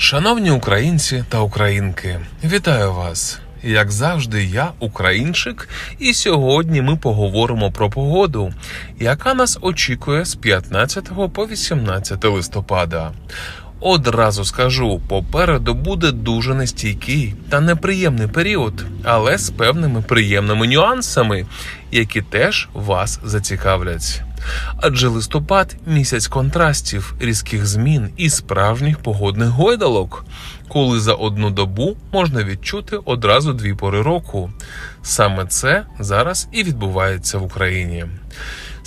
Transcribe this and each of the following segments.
Шановні українці та українки, вітаю вас! Як завжди, я українчик, і сьогодні ми поговоримо про погоду, яка нас очікує з 15 по 18 листопада. Одразу скажу, попереду буде дуже нестійкий та неприємний період, але з певними приємними нюансами, які теж вас зацікавлять. Адже листопад місяць контрастів, різких змін і справжніх погодних гойдалок, коли за одну добу можна відчути одразу дві пори року. Саме це зараз і відбувається в Україні.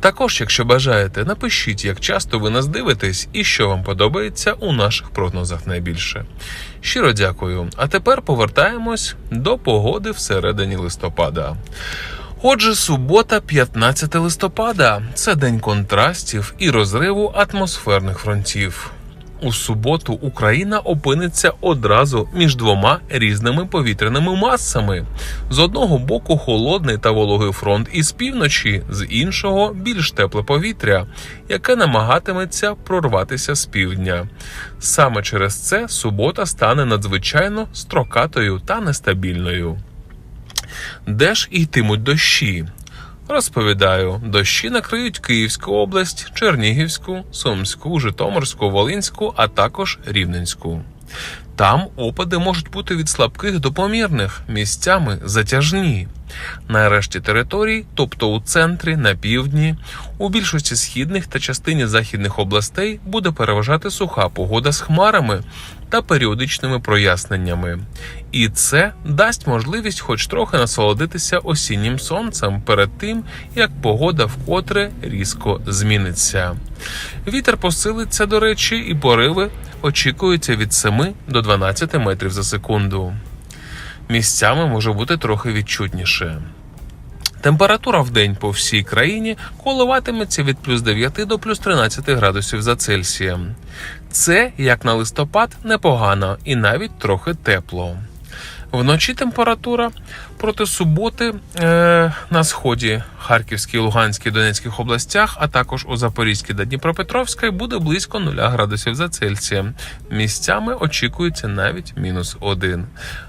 Також, якщо бажаєте, напишіть, як часто ви нас дивитесь і що вам подобається у наших прогнозах найбільше. Щиро дякую. А тепер повертаємось до погоди всередині листопада. Отже, субота, 15 листопада це день контрастів і розриву атмосферних фронтів. У суботу Україна опиниться одразу між двома різними повітряними масами: з одного боку холодний та вологий фронт із півночі, з іншого більш тепле повітря, яке намагатиметься прорватися з півдня. Саме через це субота стане надзвичайно строкатою та нестабільною. Де ж йтимуть дощі? Розповідаю, дощі накриють Київську область, Чернігівську, Сумську, Житомирську, Волинську, а також Рівненську. Там опади можуть бути від слабких до помірних, місцями затяжні. На решті територій, тобто у центрі, на півдні, у більшості східних та частині західних областей буде переважати суха погода з хмарами та періодичними проясненнями. І це дасть можливість хоч трохи насолодитися осіннім сонцем перед тим, як погода вкотре різко зміниться. Вітер посилиться, до речі, і пориви очікуються від 7 до 12 метрів за секунду. Місцями може бути трохи відчутніше. Температура в день по всій країні коливатиметься від плюс 9 до плюс 13 градусів за Цельсієм. Це, як на листопад, непогано і навіть трохи тепло. Вночі температура проти суботи е, на сході Харківській, Луганській, Донецьких областях, а також у Запорізькій та Дніпропетровській буде близько 0 градусів за Цельсієм. Місцями очікується навіть мінус 1.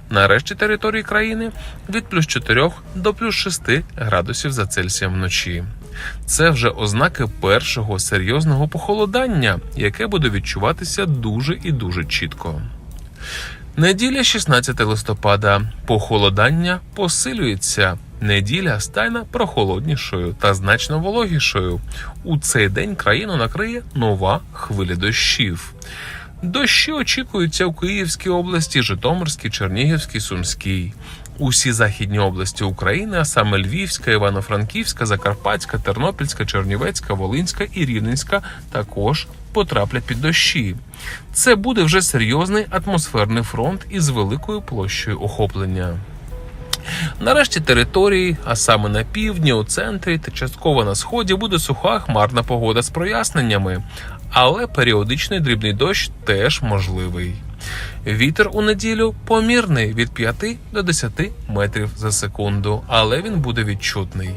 На решті території країни від плюс 4 до плюс 6 градусів за Цельсієм вночі. Це вже ознаки першого серйозного похолодання, яке буде відчуватися дуже і дуже чітко. Неділя 16 листопада. Похолодання посилюється. Неділя стане прохолоднішою та значно вологішою. У цей день країну накриє нова хвиля дощів. Дощі очікуються у Київській області, Житомирській, Чернігівській, Сумській. Усі західні області України, а саме Львівська, Івано-Франківська, Закарпатська, Тернопільська, Чернівецька, Волинська і Рівненська також потраплять під дощі. Це буде вже серйозний атмосферний фронт із великою площею охоплення. Нарешті території, а саме на півдні, у центрі та частково на сході, буде суха хмарна погода з проясненнями, але періодичний дрібний дощ теж можливий. Вітер у неділю помірний від 5 до 10 метрів за секунду, але він буде відчутний.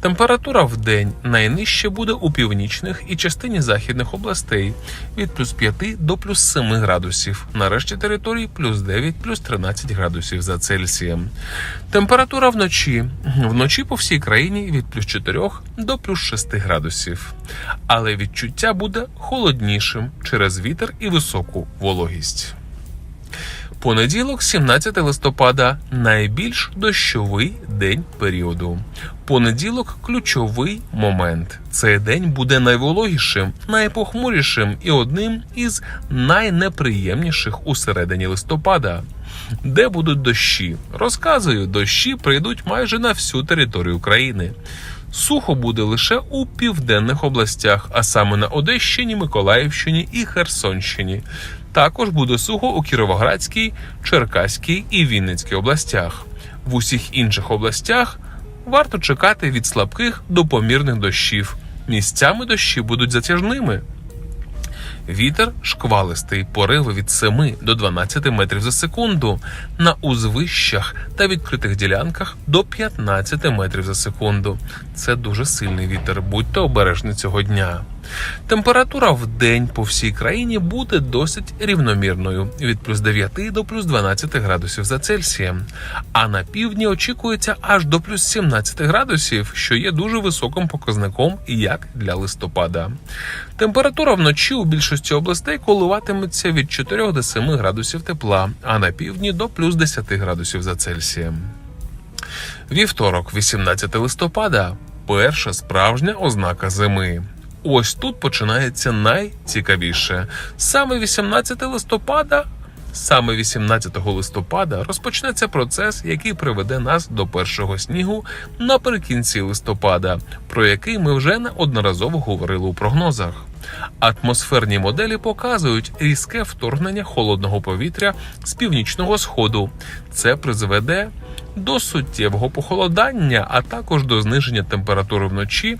Температура в день найнижче буде у північних і частині західних областей від плюс 5 до плюс 7 градусів. На решті територій плюс 9, плюс 13 градусів за Цельсієм. Температура вночі вночі по всій країні від плюс 4 до плюс 6 градусів. Але відчуття буде холоднішим через вітер і високу вологість. Понеділок, 17 листопада, найбільш дощовий день періоду. Понеділок ключовий момент. Цей день буде найвологішим, найпохмурішим і одним із найнеприємніших у середині листопада. Де будуть дощі? Розказую, дощі прийдуть майже на всю територію країни. Сухо буде лише у південних областях, а саме на Одещині, Миколаївщині і Херсонщині. Також буде сухо у Кіровоградській, Черкаській і Вінницькій областях. В усіх інших областях варто чекати від слабких до помірних дощів. Місцями дощі будуть затяжними. Вітер шквалистий, пориви від 7 до 12 метрів за секунду. На узвищах та відкритих ділянках до 15 метрів за секунду. Це дуже сильний вітер. Будьте обережні цього дня. Температура в день по всій країні буде досить рівномірною від плюс 9 до плюс 12 градусів за Цельсієм. А на півдні очікується аж до плюс 17 градусів, що є дуже високим показником як для листопада. Температура вночі у більшості областей коливатиметься від 4 до 7 градусів тепла, а на півдні до плюс 10 градусів за Цельсієм. Вівторок, 18 листопада, перша справжня ознака зими. Ось тут починається найцікавіше. Саме 18 листопада. Саме 18 листопада розпочнеться процес, який приведе нас до першого снігу наприкінці листопада, про який ми вже неодноразово говорили у прогнозах. Атмосферні моделі показують різке вторгнення холодного повітря з північного сходу. Це призведе до суттєвого похолодання, а також до зниження температури вночі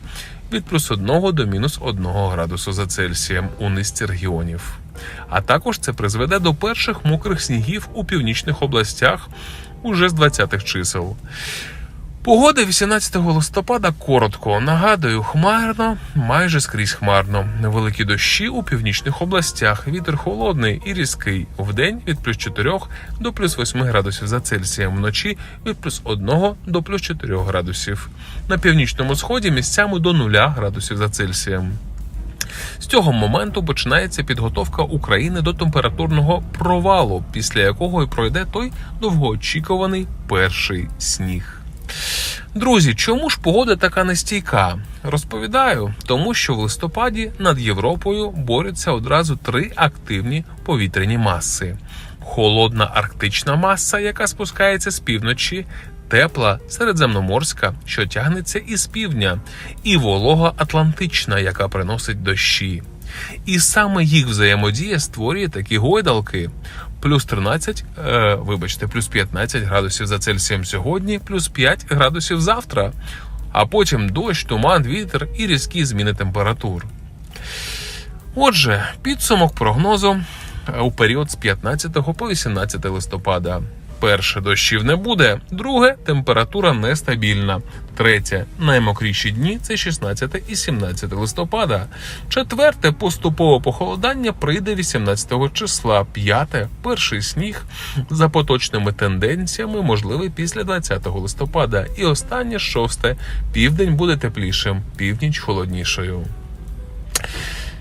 від плюс 1 до мінус 1 градусу за Цельсієм у низці регіонів. А також це призведе до перших мокрих снігів у північних областях уже з 20-х чисел. Погода 18 листопада коротко. Нагадую, хмарно, майже скрізь хмарно. Невеликі дощі у північних областях. Вітер холодний і різкий. Вдень від плюс 4 до плюс 8 градусів за Цельсієм. Вночі від плюс 1 до плюс 4 градусів. На північному сході місцями до 0 градусів за Цельсієм. З цього моменту починається підготовка України до температурного провалу, після якого і пройде той довгоочікуваний перший сніг. Друзі, чому ж погода така нестійка? Розповідаю, тому що в листопаді над Європою борються одразу три активні повітряні маси: холодна арктична маса, яка спускається з півночі, тепла середземноморська, що тягнеться із півдня, і волога Атлантична, яка приносить дощі. І саме їх взаємодія створює такі гойдалки. Плюс 13, е, вибачте, плюс 15 градусів за Цельсієм сьогодні, плюс 5 градусів завтра, а потім дощ, туман, вітер і різкі зміни температур. Отже, підсумок прогнозу е, у період з 15 по 18 листопада. Перше дощів не буде. Друге температура нестабільна. Третє наймокріші дні це 16 і 17 листопада. Четверте поступове похолодання прийде 18 числа. П'яте перший сніг за поточними тенденціями, можливий після 20 листопада. І останнє шосте південь буде теплішим, північ холоднішою.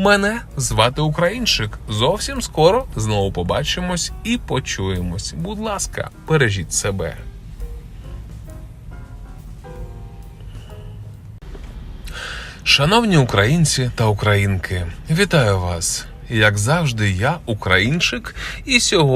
Мене звати Українчик. Зовсім скоро знову побачимось і почуємось. Будь ласка, бережіть себе. Шановні українці та українки, вітаю вас! Як завжди, я українчик, і сьогодні.